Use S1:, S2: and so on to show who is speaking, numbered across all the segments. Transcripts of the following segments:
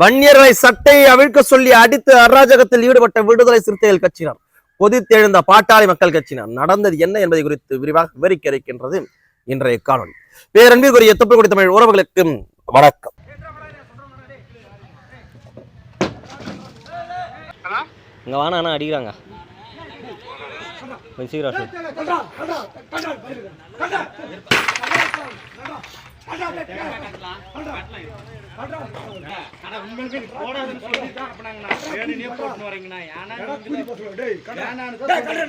S1: வன்னியர்களை சட்டையை அவிழ்க்க சொல்லி அடித்து அராஜகத்தில் ஈடுபட்ட விடுதலை சிறுத்தைகள் கட்சியினர். கொதித்தெழுந்த பாட்டாளி மக்கள் கட்சியினர். நடந்தது என்ன என்பதை குறித்து விரிவாக விவரிக்க இருக்கின்றது இன்றைய காணொலி பேரன்பிற்குரிய தொப்புக்குடி தமிழ் உறவுகளுக்கு வணக்கம்.
S2: இங்க வானா அண்ணா அடிக்கிறாங்க. கொஞ்சம் சீக்கிரம்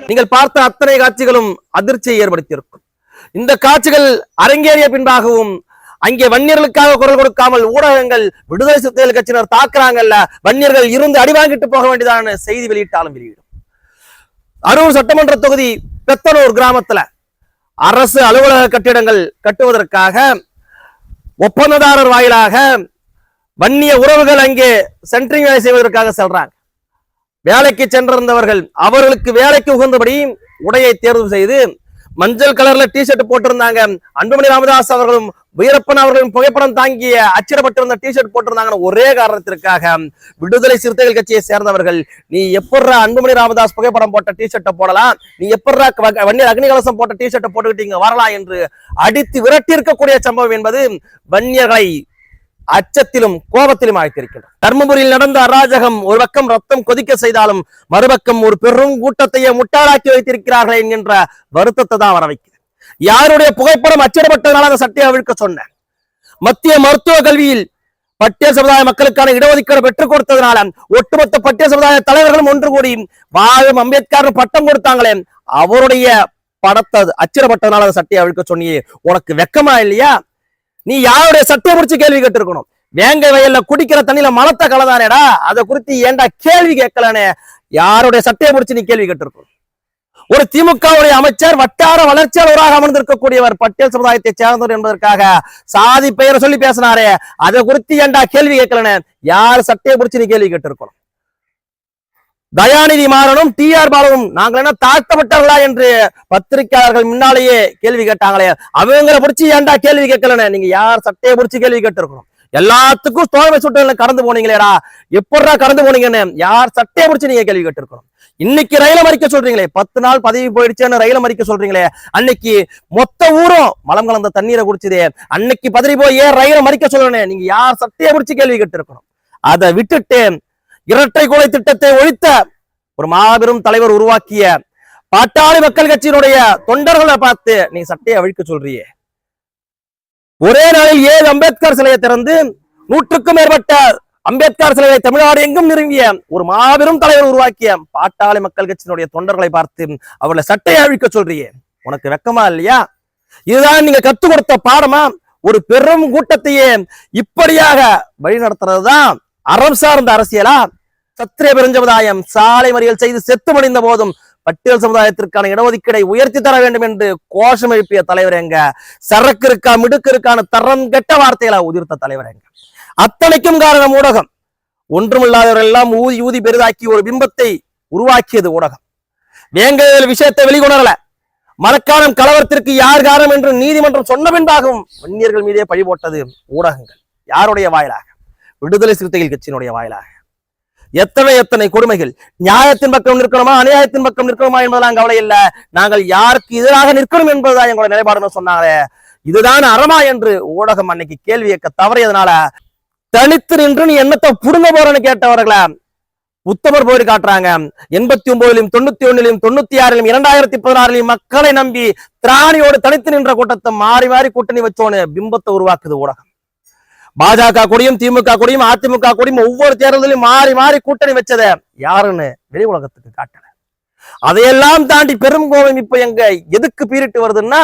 S1: நீங்கள் பார்த்த அத்தனை காட்சிகளும் அதிர்ச்சியை ஏற்படுத்தியிருக்கும். இந்த காட்சிகள் அரங்கேறிய பின்பாகவும் அங்கே வன்னியர்களுக்காக குரல் கொடுக்காமல் ஊடகங்கள் விடுதலை சிறுத்தைகள் கட்சியினர் தாக்குறாங்கல்ல வன்னியர்கள் இருந்து அடிவாங்கிட்டு போக வேண்டியதான செய்தி வெளியிட்டாலும் வெளியிடும். அரூர் சட்டமன்ற தொகுதி பெத்தனூர் கிராமத்துல அரசு அலுவலக கட்டிடங்கள் கட்டுவதற்காக ஒப்பந்ததாரர் வாயிலாக வன்னிய உறவுகள் அங்கே சென்ட்ரிங் வேலை செய்வதற்காக செல்றாங்க. வேலைக்கு சென்றிருந்தவர்கள் அவர்களுக்கு வேலைக்கு உகந்தபடி உடையை தேர்வு செய்து மஞ்சள் கலர்ல டி ஷர்ட் போட்டிருந்தாங்க. அன்புமணி ராமதாஸ் அவர்களும் வீரப்பன் அவர்களின் புகைப்படம் தாங்கிய அச்சிடப்பட்டிருந்த டி ஷர்ட் போட்டிருந்தாங்கன்னு ஒரே காரணத்திற்காக விடுதலை சிறுத்தைகள் கட்சியை சேர்ந்தவர்கள் நீ எப்பட்றா அன்புமணி ராமதாஸ் புகைப்படம் போட்ட டி ஷர்ட்டை போடலாம்? நீ எப்பட்றா வ- வன்னியர் அக்னிகலசம் போட்ட டி ஷர்ட்டை போட்டுக்கிட்டு இங்க வரலாம் என்று அடித்து விரட்டி இருக்கக்கூடிய சம்பவம் என்பது வன்னியர்களை அச்சத்திலும் கோபத்திலும் ஆழ்த்திருக்கின்றன தர்மபுரியில் நடந்த அராஜகம் ஒரு பக்கம் ரத்தம் கொதிக்க செய்தாலும் மறுபக்கம் ஒரு பெரும் கூட்டத்தையே முட்டாளாக்கி வைத்திருக்கிறார்கள் என்கின்ற வருத்தத்தை தான் வர வைக்குது யாருடைய புகைப்படம் அச்சிடப்பட்டதனால அந்த சட்டையை அவிழ்க்க சொன்னேன். மத்திய மருத்துவ கல்வியில் பட்டியல் சமுதாய மக்களுக்கான இடஒதுக்கீடு பெற்றுக் கொடுத்ததுனால ஒட்டுமொத்த பட்டியல் சமுதாய தலைவர்களும் ஒன்று கூடி வாழும் அம்பேத்கர் பட்டம் கொடுத்தாங்களே அவருடைய படத்தை அச்சிடப்பட்டதுனால அந்த சட்டையை அவிழ்க்க சொன்னியே உனக்கு வெக்கமா இல்லையா? நீ யாருடைய சட்டையை முடிச்சு கேள்வி கேட்டிருக்கணும்? வேங்க வயல்ல குடிக்கிற தண்ணியில மலத்தை கலதானேடா அதை குறித்து ஏன்டா கேள்வி கேட்கலானே? யாருடைய சட்டையை முடிச்சு நீ கேள்வி கேட்டிருக்கணும்? ஒரு திமுகவுடைய அமைச்சர் வட்டார வளர்ச்சியாளராக அமர்ந்திருக்கக்கூடியவர் பட்டியல் சமுதாயத்தை சேர்ந்தவர் என்பதற்காக சாதி பெயரை சொல்லி பேசினாரே. அதை குறித்து ஏன்டா கேள்வி கேட்கலனே? யார் சட்டையை பிடிச்சு நீ கேள்வி கேட்டிருக்கணும்? தயாநிதி மாறனும் டி ஆர் பாலவும். நாங்கள் என்ன தாழ்த்தப்பட்டவர்களா என்று பத்திரிகையாளர்கள் முன்னாலேயே கேள்வி கேட்டாங்களே. அவங்களை பிடிச்சி ஏன்டா கேள்வி கேட்கலன்னு? நீங்க யார் சட்டையை பிடிச்சி கேள்வி கேட்டிருக்கணும்? எல்லாத்துக்கும் தோழமை சுட்டுல கடந்து போனீங்களேடா. எப்படா கடந்து போனீங்கன்னு? யார் சட்டையை பிடிச்சி நீங்க கேள்வி கேட்டிருக்கணும்? இன்னைக்கு ரயில மறிக்க சொல்றீங்களே. பத்து நாள் பதவி போயிடுச்சுன்னு ரயில மறிக்க சொல்றீங்களே. அன்னைக்கு மொத்த ஊரும் மலம் கலந்த தண்ணீரை குடிச்சதே. அன்னைக்கு பதறி போய் ஏன் ரயில மறிக்க சொல்லணும்? நீங்க யார் சட்டையை பிடிச்சி கேள்வி கேட்டிருக்கணும்? அதை விட்டுட்டு இரட்டை கொலை திட்டத்தை ஒழித்த ஒரு மாபெரும் தலைவர் உருவாக்கிய பாட்டாளி மக்கள் கட்சியினுடைய தொண்டர்களை பார்த்து நீ சட்டையை அழிக்க சொல்றியே. ஒரே நாளில் ஏழு அம்பேத்கர் சிலையை திறந்து நூற்றுக்கும் மேற்பட்ட அம்பேத்கர் சிலையை தமிழ்நாடு எங்கும் நிறுவிய ஒரு மாபெரும் தலைவர் உருவாக்கிய பாட்டாளி மக்கள் கட்சியினுடைய தொண்டர்களை பார்த்து அவர்களை சட்டையை அழிக்க சொல்றியே. உனக்கு வெக்கமா இல்லையா? இதுதான் நீங்க கத்துக் கொடுத்த பாடமா? ஒரு பெரும் கூட்டத்தையே இப்படியாக வழி நடத்துறதுதான் அறம் சார்ந்த அரசியலா? சத்திரிய பெருஞ்சமுதாயம் சாலை மறியல் செய்து செத்து முடிந்த போதும் பட்டியல் சமுதாயத்திற்கான இடஒதுக்கீடை உயர்த்தி தர வேண்டும் என்று கோஷம் எழுப்பிய தலைவர் எங்க? சரக்கு இருக்கா மிடுக்கு இருக்கான தரம் கெட்ட வார்த்தைகளை உதிர்த்த தலைவர் எங்க? அத்தனைக்கும் காரணம் ஊடகம். ஒன்றுமில்லாதவர்கள் எல்லாம் ஊதி ஊதி பெரிதாக்கி ஒரு பிம்பத்தை உருவாக்கியது ஊடகம். வேங்கையில் விஷயத்தை வெளிக்கொணரல. மரக்காலம் கலவரத்திற்கு யார் காரணம் என்று நீதிமன்றம் சொன்ன பின்பாகவும் வன்னியர்கள் மீதே பழி போட்டது ஊடகங்கள். யாருடைய வாயிலாக? விடுதலை சிறுத்தைகள் கட்சியினுடைய வாயிலாக. எத்தனை எத்தனை கொடுமைகள்? நியாயத்தின் பக்கம் நிற்கணுமா அநியாயத்தின் பக்கம் நிற்கணுமா என்பதெல்லாம் கவலை இல்ல. நாங்கள் யாருக்கு எதிராக நிற்கணும் என்பதுதான் எங்களோட நிலைப்பாடுன்னு சொன்னாங்களே. இதுதான் அறமா என்று ஊடகம் அன்னைக்கு கேள்வி இயக்க தவறியதுனால தனித்து நின்று நீ என்னத்தை புடுங்க போறன்னு கேட்டவர்களை உத்தமர் போய் காட்டுறாங்க. எண்பத்தி ஒன்பதிலும் தொண்ணூத்தி ஒண்ணுலயும் தொண்ணூத்தி ஆறிலும் இரண்டாயிரத்தி பதினாறுலயும் மக்களை நம்பி திராணியோடு தனித்து நின்ற கூட்டத்தை மாறி மாறி கூட்டணி வச்சோன்னு பிம்பத்தை உருவாக்குது ஊடகம். பாஜக கூடியும் திமுக கூடியும் அதிமுக கூடியும் ஒவ்வொரு தேர்தலையும் மாறி மாறி கூட்டணி வச்சத யாருன்னு வெளி உலகத்துக்கு காட்டல. அதையெல்லாம் தாண்டி பெரும் கோபம் இப்ப எங்க எதுக்கு பீரிட்டு வருதுன்னா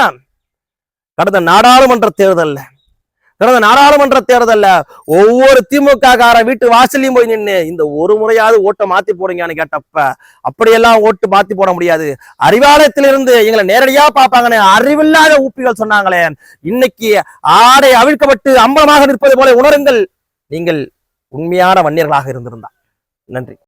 S1: கடந்த நாடாளுமன்ற தேர்தல்ல கடந்த நாடாளுமன்ற தேர்தல்ல ஒவ்வொரு திமுக கார வீட்டு வாசல்லையும் போய் நின்னு இந்த ஒரு முறையாவது ஓட்டை மாத்தி போறீங்கன்னு கேட்டப்ப அப்படியெல்லாம் ஓட்டு மாத்தி போட முடியாது. அறிவாலயத்திலிருந்து எங்களை நேரடியா பார்ப்பாங்கன்னு அறிவில்லாத ஊப்பிகள் சொன்னாங்களே. இன்னைக்கு ஆடை அவிழ்க்கப்பட்டு அம்பலமாக நிற்பது போல உணருங்கள். நீங்கள் உண்மையான வன்னியர்களாக இருந்திருந்தா நன்றி.